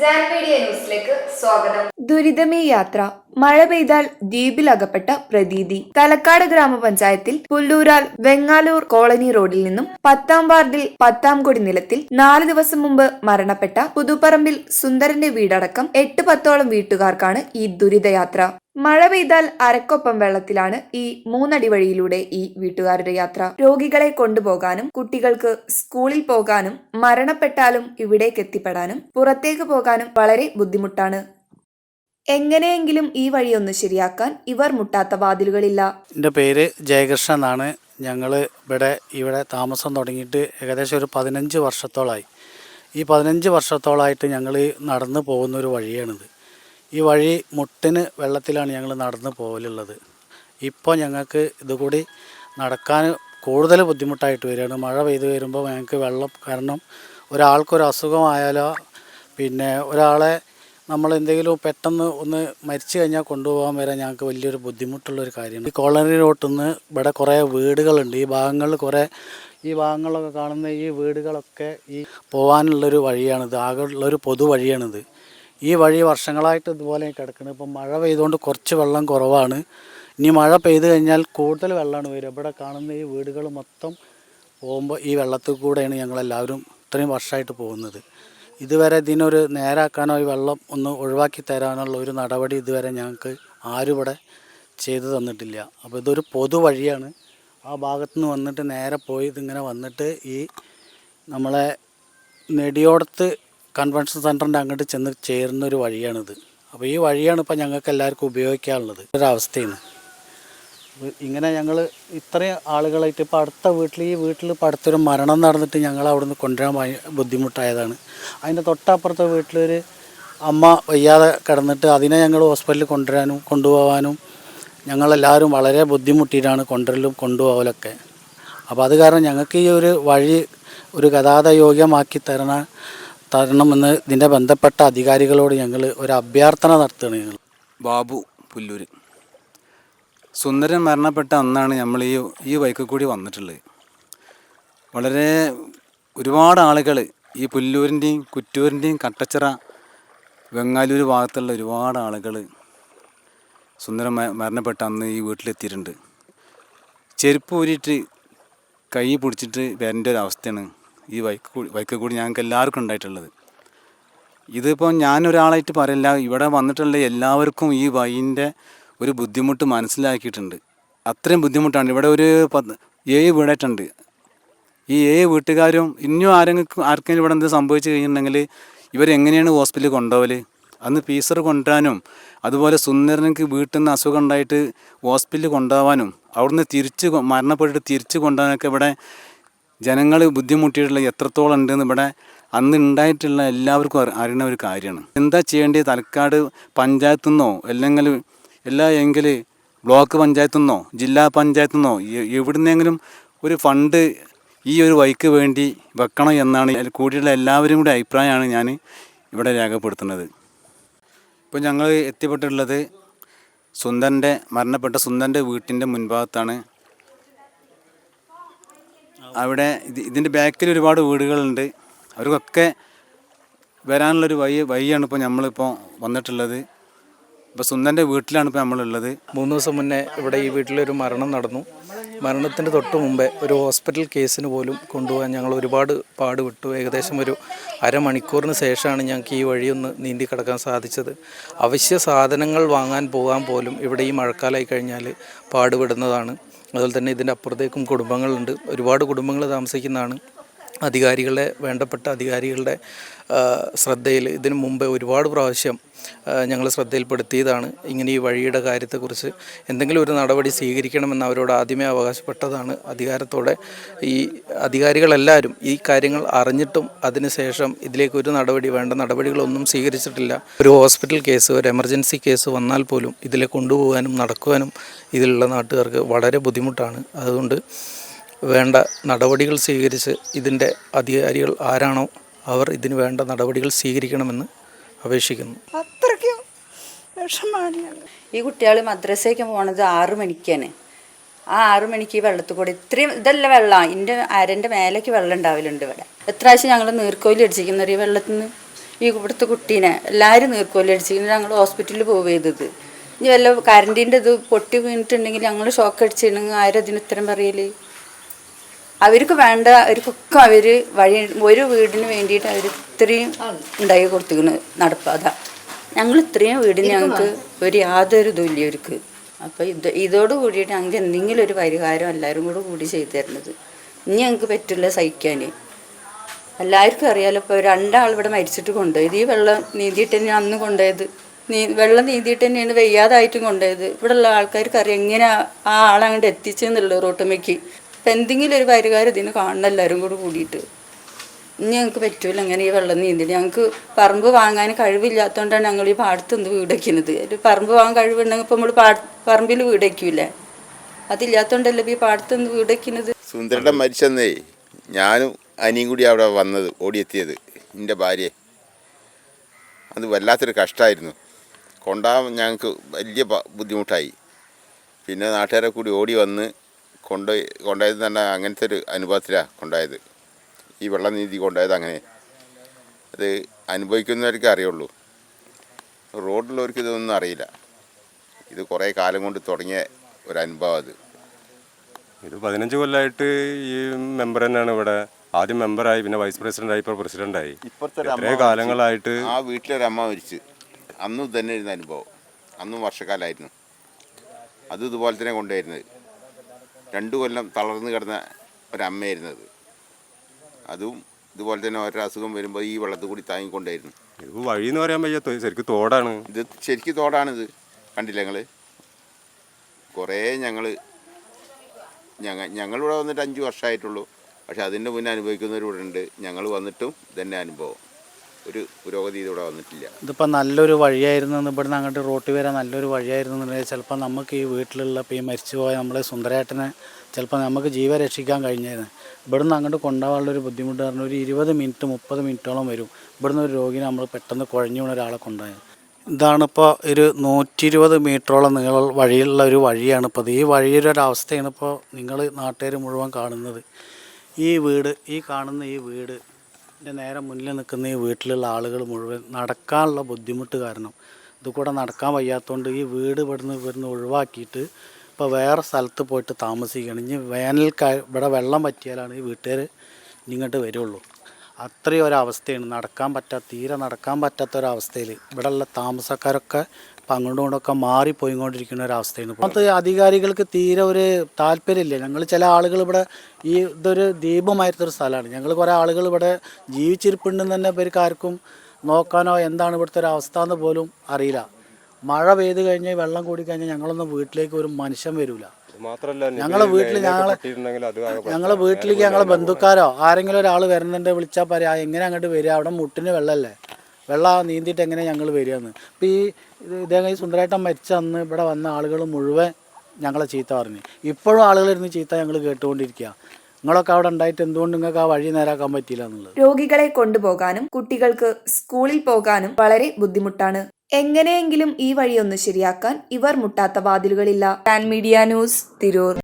Jan media ന്യൂസിലേക്ക് സ്വാഗതം. ദുരിതമേ യാത്ര. മഴ പെയ്താൽ ദ്വീപിലകപ്പെട്ട പ്രതീതി. തലക്കാട് ഗ്രാമപഞ്ചായത്തിൽ പുല്ലൂരാൽ വെങ്ങാലൂർ കോളനി റോഡിൽ നിന്നും പത്താം വാർഡിൽ പത്താം കൊടി നിലത്തിൽ നാല് ദിവസം മുമ്പ് മരണപ്പെട്ട പുതുപ്പറമ്പിൽ സുന്ദരന്റെ വീടടക്കം എട്ട് പത്തോളം വീട്ടുകാർക്കാണ് ഈ ദുരിതയാത്ര. മഴ പെയ്താൽ അരക്കൊപ്പം വെള്ളത്തിലാണ് ഈ മൂന്നടി വഴിയിലൂടെ ഈ വീട്ടുകാരുടെ യാത്ര. രോഗികളെ കൊണ്ടുപോകാനും കുട്ടികൾക്ക് സ്കൂളിൽ പോകാനും മരണപ്പെട്ടാലും ഇവിടേക്ക് എത്തിപ്പെടാനും പുറത്തേക്ക് പോകാനും വളരെ ബുദ്ധിമുട്ടാണ്. എങ്ങനെയെങ്കിലും ഈ വഴിയൊന്ന് ശരിയാക്കാൻ ഇവർ മുട്ടാത്ത വാതിലുകളില്ല. എന്റെ പേര് ജയകൃഷ്ണൻ എന്നാണ്. ഞങ്ങൾ ഇവിടെ ഇവിടെ താമസം തുടങ്ങിയിട്ട് ഏകദേശം ഒരു പതിനഞ്ച് വർഷത്തോളമായി ഈ പതിനഞ്ച് വർഷത്തോളമായിട്ട് ഞങ്ങൾ നടന്നു പോകുന്ന ഒരു വഴിയാണിത്. ഈ വഴി മുട്ടിന് വെള്ളത്തിലാണ് ഞങ്ങൾ നടന്നു പോകലുള്ളത്. ഇപ്പോൾ ഞങ്ങൾക്ക് ഇതുകൂടി നടക്കാൻ കൂടുതൽ ബുദ്ധിമുട്ടായിട്ട് വരികയാണ്. മഴ പെയ്ത് വരുമ്പോൾ ഞങ്ങൾക്ക് വെള്ളം കാരണം ഒരാൾക്കൊരു അസുഖമായാലോ പിന്നെ ഒരാളെ നമ്മൾ എന്തെങ്കിലും പെട്ടെന്ന് ഒന്ന് മരിച്ചു കഴിഞ്ഞാൽ കൊണ്ടുപോകാൻ വരെ ഞങ്ങൾക്ക് വലിയൊരു ബുദ്ധിമുട്ടുള്ള ഒരു കാര്യമാണ്. ഈ കോളനി റോട്ടിൽ നിന്ന് ഇവിടെ കുറേ വീടുകളുണ്ട്. ഈ ഭാഗങ്ങളിൽ കുറേ ഈ ഭാഗങ്ങളിലൊക്കെ കാണുന്ന ഈ വീടുകളൊക്കെ ഈ പോകാനുള്ളൊരു വഴിയാണിത്. ആകെ ഉള്ളൊരു പൊതു വഴിയാണിത്. ഈ വഴി വർഷങ്ങളായിട്ട് ഇതുപോലെ കിടക്കുന്നത് ഇപ്പം മഴ പെയ്തുകൊണ്ട് കുറച്ച് വെള്ളം കുറവാണ്. ഇനി മഴ പെയ്തു കഴിഞ്ഞാൽ കൂടുതൽ വെള്ളമാണ് വരും ഇവിടെ കാണുന്ന ഈ വീടുകൾ മൊത്തം പോകുമ്പോൾ ഈ വെള്ളത്തിൽ കൂടെയാണ് ഞങ്ങളെല്ലാവരും ഇത്രയും വർഷമായിട്ട് പോകുന്നത്. ഇതുവരെ ഇതിനൊരു നേരാക്കാനോ ഈ വെള്ളം ഒന്ന് ഒഴിവാക്കി തരാനുള്ള ഒരു നടപടി ഇതുവരെ ഞങ്ങൾക്ക് ആരും ഇവിടെ ചെയ്തു തന്നിട്ടില്ല. അപ്പോൾ ഇതൊരു പൊതുവഴിയാണ് ആ ഭാഗത്തു നിന്ന് വന്നിട്ട് നേരെ പോയി ഇതിങ്ങനെ വന്നിട്ട് ഈ നമ്മളെ നെടിയോടത്ത് കൺവെൻഷൻ സെന്ററിന്റെ അങ്ങോട്ട് ചെന്ന് ചേരുന്ന ഒരു വഴിയാണിത്. അപ്പോൾ ഈ വഴിയാണ് ഇപ്പോൾ ഞങ്ങൾക്ക് എല്ലാവർക്കും ഉപയോഗിക്കാനുള്ളത്. ഒരവസ്ഥയാണ് ഇങ്ങനെ ഞങ്ങൾ ഇത്രയും ആളുകളായിട്ട് ഇപ്പോൾ അടുത്ത വീട്ടിൽ ഈ വീട്ടിൽ ഇപ്പോൾ അടുത്തൊരു മരണം നടന്നിട്ട് ഞങ്ങൾ അവിടുന്ന് കൊണ്ടുവരാൻ ബുദ്ധിമുട്ടായതാണ്. അതിന്റെ തൊട്ടപ്പുറത്തെ വീട്ടിലൊരു അമ്മ വയ്യാതെ കിടന്നിട്ട് അതിനെ ഞങ്ങൾ ഹോസ്പിറ്റലിൽ കൊണ്ടുവരാനും കൊണ്ടുപോകാനും ഞങ്ങളെല്ലാവരും വളരെ ബുദ്ധിമുട്ടിയിട്ടാണ് കൊണ്ടുവരലും കൊണ്ടുപോകലൊക്കെ അപ്പോൾ അത് കാരണം ഞങ്ങൾക്ക് ഈ ഒരു വഴി ഒരു ഗതാഗത യോഗ്യമാക്കി തരണ തരണമെന്ന് ഇതിന്റെ ബന്ധപ്പെട്ട അധികാരികളോട് ഞങ്ങൾ ഒരു അഭ്യർത്ഥന നടത്തുകയാണ് ഞങ്ങൾ ബാബു പുല്ലൂർ സുന്ദരൻ മരണപ്പെട്ട അന്നാണ് നമ്മൾ ഈ ഈ ബൈക്കിൽ കൂടി വന്നിട്ടുള്ളത്. വളരെ ഒരുപാട് ആളുകൾ ഈ പുല്ലൂരിന്റെയും കുറ്റൂരിന്റെയും കട്ടച്ചിറ വെങ്ങാലൂർ ഭാഗത്തുള്ള ഒരുപാട് ആളുകൾ സുന്ദരൻ മരണപ്പെട്ട അന്ന് ഈ വീട്ടിലെത്തിയിട്ടുണ്ട്. ചെരുപ്പ് ഊരിയിട്ട് കൈ പിടിച്ചിട്ട് വരേണ്ട ഒരു അവസ്ഥയാണ് ഈ ബൈക്ക് കൂടി ബൈക്കിൽ കൂടി ഞങ്ങൾക്ക് എല്ലാവർക്കും ഉണ്ടായിട്ടുള്ളത്. ഇതിപ്പോൾ ഞാനൊരാളായിട്ട് പറയില്ല ഇവിടെ വന്നിട്ടുള്ള എല്ലാവർക്കും ഈ വൈന്റെ ഒരു ബുദ്ധിമുട്ട് മനസ്സിലാക്കിയിട്ടുണ്ട്. അത്രയും ബുദ്ധിമുട്ടാണ്. ഇവിടെ ഒരു പത്ത് ഏഴ് വീടായിട്ടുണ്ട്. ഈ ഏഴ് വീട്ടുകാരും ഇനിയും ആരെങ്കിലും ആർക്കെങ്കിലും ഇവിടെ എന്ത് സംഭവിച്ചു കഴിഞ്ഞിട്ടുണ്ടെങ്കിൽ ഇവരെങ്ങനെയാണ് ഹോസ്പിറ്റലിൽ കൊണ്ടുപോകൽ അന്ന് പീസർ കൊണ്ടുവരാനും അതുപോലെ സുന്ദരനക്ക് വീട്ടിൽ നിന്ന് അസുഖം ഉണ്ടായിട്ട് ഹോസ്പിറ്റലിൽ കൊണ്ടുപോകാനും അവിടുന്ന് തിരിച്ച് മരണപ്പെട്ടിട്ട് തിരിച്ച് കൊണ്ടുപോകാനൊക്കെ ഇവിടെ ജനങ്ങൾ ബുദ്ധിമുട്ടിയിട്ടുള്ള എത്രത്തോളം ഉണ്ടെന്ന് ഇവിടെ അന്ന് ഉണ്ടായിട്ടുള്ള എല്ലാവർക്കും അറിയുന്ന ഒരു കാര്യമാണ്. എന്താ ചെയ്യേണ്ടത്? തലക്കാട് പഞ്ചായത്തു നിന്നോ അല്ലെങ്കിൽ എല്ലാ എങ്കിൽ ബ്ലോക്ക് പഞ്ചായത്തു നിന്നോ ജില്ലാ പഞ്ചായത്തു നിന്നോ എവിടുന്നെങ്കിലും ഒരു ഫണ്ട് ഈ ഒരു വഴിക്ക് വേണ്ടി വെക്കണം എന്നാണ് കൂടിയുള്ള എല്ലാവരും കൂടി അഭിപ്രായമാണ് ഞാൻ ഇവിടെ രേഖപ്പെടുത്തുന്നത്. ഇപ്പോൾ ഞങ്ങൾ എത്തിപ്പെട്ടിട്ടുള്ളത് സുന്ദരന്റെ മരണപ്പെട്ട സുന്ദരന്റെ വീട്ടിന്റെ മുൻഭാഗത്താണ്. അവിടെ ഇത് ഇതിന്റെ ബാക്കിൽ ഒരുപാട് വീടുകളുണ്ട്. അവർക്കൊക്കെ വരാനുള്ളൊരു വഴി വഴിയാണ് ഇപ്പോൾ നമ്മളിപ്പോൾ വന്നിട്ടുള്ളത്. ഇപ്പോൾ സുന്ദന്റെ വീട്ടിലാണ് ഇപ്പോൾ നമ്മളുള്ളത്. മൂന്ന് ദിവസം മുന്നേ ഇവിടെ ഈ വീട്ടിലൊരു മരണം നടന്നു. മരണത്തിന്റെ തൊട്ട് മുമ്പേ ഒരു ഹോസ്പിറ്റൽ കേസിന് പോലും കൊണ്ടുപോകാൻ ഞങ്ങൾ ഒരുപാട് പാടുപെട്ടു. ഏകദേശം ഒരു അരമണിക്കൂറിന് ശേഷമാണ് ഞങ്ങൾക്ക് ഈ വഴിയൊന്ന് നീന്തി കിടക്കാൻ സാധിച്ചത്. അവശ്യ സാധനങ്ങൾ വാങ്ങാൻ പോകാൻ പോലും ഇവിടെ ഈ മഴക്കാലമായി കഴിഞ്ഞാൽ പാടുപെടുന്നതാണ്. അതുപോലെ തന്നെ ഇതിന്റെ അപ്പുറത്തേക്കും കുടുംബങ്ങളുണ്ട്. ഒരുപാട് കുടുംബങ്ങൾ താമസിക്കുന്നതാണ്. അധികാരികളെ വേണ്ടപ്പെട്ട അധികാരികളുടെ ശ്രദ്ധയിൽ ഇതിനു മുമ്പ് ഒരുപാട് പ്രാവശ്യം ഞങ്ങൾ ശ്രദ്ധയിൽപ്പെടുത്തിയതാണ്. ഇങ്ങനെ ഈ വഴിയുടെ കാര്യത്തെക്കുറിച്ച് എന്തെങ്കിലും ഒരു നടപടി സ്വീകരിക്കണമെന്ന് അവരോട് ആദ്യമേ അവകാശപ്പെട്ടതാണ്. അധികാരത്തോടെ ഈ അധികാരികളെല്ലാവരും ഈ കാര്യങ്ങൾ അറിഞ്ഞിട്ടും അതിനുശേഷം ഇതിലേക്ക് ഒരു നടപടി വേണ്ട നടപടികളൊന്നും സ്വീകരിച്ചിട്ടില്ല. ഒരു ഹോസ്പിറ്റൽ കേസ് ഒരു എമർജൻസി കേസ് വന്നാൽ പോലും ഇതിലെ കൊണ്ടുപോകാനും നടക്കുവാനും ഇതിലുള്ള നാട്ടുകാർക്ക് വളരെ ബുദ്ധിമുട്ടാണ്. അതുകൊണ്ട് വേണ്ട നടപടികൾ സ്വീകരിച്ച് ഇതിന്റെ അധികാരികൾ ആരാണോ അവർ ഇതിന് വേണ്ട നടപടികൾ സ്വീകരിക്കണമെന്ന് അപേക്ഷിക്കുന്നു. അത്രയ്ക്കും വിഷമാണ് ഈ കുട്ടികൾ മദ്രസയ്ക്ക് പോണത് ആറു മണിക്കാണ്. ആ ആറു മണിക്ക് ഈ വെള്ളത്തിൽ കൂടെ ഇത്രയും ഇതല്ല വെള്ളം. എന്റെ അരന്റെ മേലേക്ക് വെള്ളം ഉണ്ടാവലുണ്ട് ഇവിടെ. എത്ര പ്രാവശ്യം ഞങ്ങൾ നീർക്കോലി അടിച്ചിരിക്കുന്നു ഈ വെള്ളത്തിൽ നിന്ന് ഈ ഇവിടുത്തെ കുട്ടീനെ. എല്ലാവരും നീർക്കോലി അടിച്ചിരിക്കുന്നു. ഞങ്ങൾ ഹോസ്പിറ്റലിൽ പോവുക ചെയ്തത്. ഇനി വല്ല കറണ്ടിന്റെ ഇത് പൊട്ടി വീണിട്ടുണ്ടെങ്കിൽ ഞങ്ങൾ ഷോക്ക് അടിച്ചിട്ടുണ്ടെങ്കിൽ ആരും അതിന് ഉത്തരം പറയൽ? അവർക്ക് വേണ്ട അവർക്കൊക്കെ അവർ വഴി ഒരു വീടിന് വേണ്ടിയിട്ട് അവർ ഇത്രയും ഉണ്ടാക്കി കൊടുത്തിരിക്കുന്നത് നടപ്പാത ഞങ്ങൾ ഇത്രയും വീടിന് ഞങ്ങൾക്ക് ഒരു യാതൊരു ഇതും ഇല്ല അവർക്ക് അപ്പോൾ ഇത് ഇതോട് കൂടിയിട്ട് ഞങ്ങൾക്ക് എന്തെങ്കിലും ഒരു പരിഹാരം എല്ലാവരും കൂടെ കൂടി ചെയ്തു തരുന്നത്. ഇനി ഞങ്ങൾക്ക് പറ്റില്ല സഹിക്കാൻ എല്ലാവർക്കും അറിയാലോ ഇപ്പോൾ രണ്ടാൾ ഇവിടെ മരിച്ചിട്ട് കൊണ്ടുപോയത് ഈ വെള്ളം നീന്തിയിട്ട് തന്നെയാണ് അന്ന് കൊണ്ടുപോയത്. നീ വെള്ളം നീന്തിയിട്ട് തന്നെയാണ് വെയ്യാതായിട്ടും കൊണ്ടുപോയത്. ഇവിടെയുള്ള ആൾക്കാർക്ക് അറിയാം എങ്ങനെ ആ ആളങ്ങോട്ട് എത്തിച്ചെന്നുള്ളൂ റോട്ടുമ്മയ്ക്ക് എന്തെങ്കിലും ഒരു പരിഹാരം ഇതിന് കാണണം എല്ലാവരും കൂടി കൂടിയിട്ട്. ഇനി ഞങ്ങൾക്ക് പറ്റൂല അങ്ങനെ ഈ വെള്ളം നീന്തി ഞങ്ങൾക്ക് പറമ്പ് വാങ്ങാൻ കഴിവില്ലാത്തതുകൊണ്ടാണ് ഞങ്ങൾ ഈ പാടത്ത് നിന്ന് വീട് വയ്ക്കുന്നത് ഒരു പറമ്പ് വാങ്ങാൻ കഴിവുണ്ടെങ്കിൽ ഇപ്പോൾ നമ്മൾ പാട പറമ്പിൽ വീട് വയ്ക്കൂലേ അതില്ലാത്തതുകൊണ്ടല്ലേ ഈ പാടത്ത് നിന്ന് വീട് വയ്ക്കുന്നത് സുന്ദരടം മരിച്ചെന്നേ ഞാനും അനിയും കൂടി അവിടെ വന്നത് ഓടിയെത്തിയത്. എന്റെ ഭാര്യയെ. അത് വല്ലാത്തൊരു കഷ്ടമായിരുന്നു കൊണ്ടാ ഞങ്ങൾക്ക് വലിയ ബുദ്ധിമുട്ടായി. പിന്നെ നാട്ടുകാരെ കൂടി ഓടി വന്ന് കൊണ്ട് കൊണ്ടായത് തന്നെ അങ്ങനത്തെ ഒരു അനുഭവത്തിലാണ് കൊണ്ടായത്. ഈ വെള്ളനീതി നീതി കൊണ്ടുപോയത് അങ്ങനെ. അത് അനുഭവിക്കുന്നവർക്ക് അറിയുള്ളൂ. റോഡിലുള്ളവർക്ക് ഇതൊന്നും അറിയില്ല. ഇത് കുറേ കാലം കൊണ്ട് തുടങ്ങിയ ഒരു അനുഭവം അത്. ഇത് പതിനഞ്ച് കൊല്ലമായിട്ട് ഈ മെമ്പർ തന്നെയാണ് ഇവിടെ. ആദ്യം മെമ്പറായി പിന്നെ വൈസ് പ്രസിഡന്റായി ഇപ്പോൾ പ്രസിഡന്റായി. ഇപ്പോഴത്തെ കാലങ്ങളായിട്ട് ആ വീട്ടിലൊരു അമ്മ മരിച്ച്. അന്നും തന്നെ ഇരുന്ന അനുഭവം. അന്നും വർഷക്കാലമായിരുന്നു. അത് ഇതുപോലെ തന്നെ കൊണ്ടുവരുന്നത്. രണ്ടു കൊല്ലം തളർന്നു കിടന്ന ഒരമ്മയായിരുന്നത്. അതും ഇതുപോലെ തന്നെ ഓരോ അസുഖം വരുമ്പോൾ ഈ വെള്ളത്തിൽ കൂടി താങ്ങിക്കൊണ്ടായിരുന്നു. ഇത് വഴി എന്ന് പറയാൻ വയ്യ ശരിക്കും തോടാണ്. ഇത് ശരിക്കും തോടാണിത്. കണ്ടില്ല ഞങ്ങൾ കുറേ ഞങ്ങൾ ഞങ്ങൾ ഞങ്ങളിവിടെ വന്നിട്ട് അഞ്ച് വർഷമായിട്ടുള്ളൂ പക്ഷെ അതിന്റെ മുന്നേ അനുഭവിക്കുന്നവരിവിടെ ഉണ്ട് ഞങ്ങൾ വന്നിട്ടും ഇതന്നെ അനുഭവം. ഒരു പുരോഗതി ഇതിവിടെ വന്നിട്ടില്ല. ഇതിപ്പോൾ നല്ലൊരു വഴിയായിരുന്നു ഇവിടുന്ന് അങ്ങോട്ട് റോട്ടിൽ വരാൻ നല്ലൊരു വഴിയായിരുന്നു ചിലപ്പോൾ നമുക്ക് ഈ വീട്ടിലുള്ള ഇപ്പോൾ ഈ മരിച്ചുപോയ നമ്മളെ സുന്ദരേട്ടനെ ചിലപ്പോൾ നമുക്ക് ജീവ രക്ഷിക്കാൻ കഴിഞ്ഞായിരുന്നു ഇവിടുന്ന് അങ്ങോട്ട് കൊണ്ടുപോകാനുള്ള ഒരു ബുദ്ധിമുട്ട് പറഞ്ഞു ഒരു ഇരുപത് മിനിറ്റ് മുപ്പത് മിനിറ്റോളം വരും. ഇവിടുന്ന് ഒരു രോഗിനെ നമ്മൾ പെട്ടെന്ന് കുഴഞ്ഞു വീണ ഒരാളെ കൊണ്ടുപോയത് ഇതാണിപ്പോൾ ഒരു നൂറ്റി ഇരുപത് മീറ്ററോളം നീള വഴിയുള്ള ഒരു വഴിയാണ് ഇപ്പോൾ ഈ വഴിയുടെ അവസ്ഥയാണ് ഇപ്പോൾ നിങ്ങൾ നാട്ടുകാർ മുഴുവൻ കാണുന്നത്. ഈ വീട് ഈ കാണുന്ന ഈ വീട് എന്റെ നേരെ മുന്നിൽ നിൽക്കുന്ന ഈ വീട്ടിലുള്ള ആളുകൾ മുഴുവൻ നടക്കാനുള്ള ബുദ്ധിമുട്ട് കാരണം. ഇത് കൂടെ നടക്കാൻ വയ്യാത്തതുകൊണ്ട് ഈ വീട് ഇവിടുന്ന് ഇവിടുന്ന് ഒഴിവാക്കിയിട്ട് ഇപ്പോൾ വേറെ സ്ഥലത്ത് പോയിട്ട് താമസിക്കുകയാണ്. ഇനി വേനൽക്കാ ഇവിടെ വെള്ളം പറ്റിയാലാണ് ഈ വീട്ടുകാർ ഇങ്ങോട്ട് വരുള്ളൂ. അത്രയും ഒരവസ്ഥയാണ് നടക്കാൻ പറ്റാത്ത തീരെ നടക്കാൻ പറ്റാത്ത ഒരവസ്ഥയിൽ ഇവിടെയുള്ള താമസക്കാരൊക്കെ ഇപ്പം അങ്ങോട്ടും ഇങ്ങോട്ടൊക്കെ മാറിപ്പോയിക്കൊണ്ടിരിക്കുന്ന ഒരവസ്ഥയാണ് അത് അധികാരികൾക്ക് തീരെ ഒരു താല്പര്യമില്ല. ഞങ്ങൾ ചില ആളുകൾ ഇവിടെ ഈ ഇതൊരു ദ്വീപമായിട്ടൊരു സ്ഥലമാണ്. ഞങ്ങൾ കുറേ ആളുകൾ ഇവിടെ ജീവിച്ചിരിപ്പുണ്ടെന്ന് തന്നെ ഇവർക്ക് ആർക്കും നോക്കാനോ എന്താണ് ഇവിടുത്തെ ഒരു അവസ്ഥ എന്ന് പോലും അറിയില്ല. മഴ പെയ്ത് കഴിഞ്ഞാൽ വെള്ളം കൂടി കഴിഞ്ഞാൽ ഞങ്ങളൊന്നും വീട്ടിലേക്ക് ഒരു മനുഷ്യൻ വരില്ല ഞങ്ങളെ വീട്ടിൽ ഞങ്ങളെ ഞങ്ങളെ വീട്ടിലേക്ക് ഞങ്ങളെ ബന്ധുക്കാരോ ആരെങ്കിലും ഒരാൾ വരുന്നുണ്ട് വിളിച്ചാൽ പറയാ എങ്ങനെ അങ്ങോട്ട് വരിക? അവിടെ മുട്ടിന് വെള്ളമല്ലേ വെള്ളം നീന്തിയിട്ട് എങ്ങനെ ഞങ്ങൾ വരികയെന്ന്. അപ്പോൾ ഈ ഇദ്ദേഹം ഈ സുന്ദരേട്ടൻ മരിച്ച അന്ന് ഇവിടെ വന്ന ആളുകൾ മുഴുവൻ ഞങ്ങളെ ചീത്ത പറഞ്ഞു. ഇപ്പോഴും ആളുകൾ ഇരുന്ന് ചീത്ത ഞങ്ങൾ കേട്ടുകൊണ്ടിരിക്കുക. നിങ്ങളൊക്കെ അവിടെ ഉണ്ടായിട്ട് എന്തുകൊണ്ട് നിങ്ങൾക്ക് ആ വഴി നേരാക്കാൻ പറ്റിയില്ല എന്നുള്ളത്? രോഗികളെ കൊണ്ടുപോകാനും കുട്ടികൾക്ക് സ്കൂളിൽ പോകാനും വളരെ ബുദ്ധിമുട്ടാണ്. എങ്ങനെയെങ്കിലും ഈ വഴിയൊന്ന് ശരിയാക്കാൻ ഇവർ മുട്ടാത്ത വാതിലുകളില്ല. ടാൻ മീഡിയ ന്യൂസ് തിരൂർ.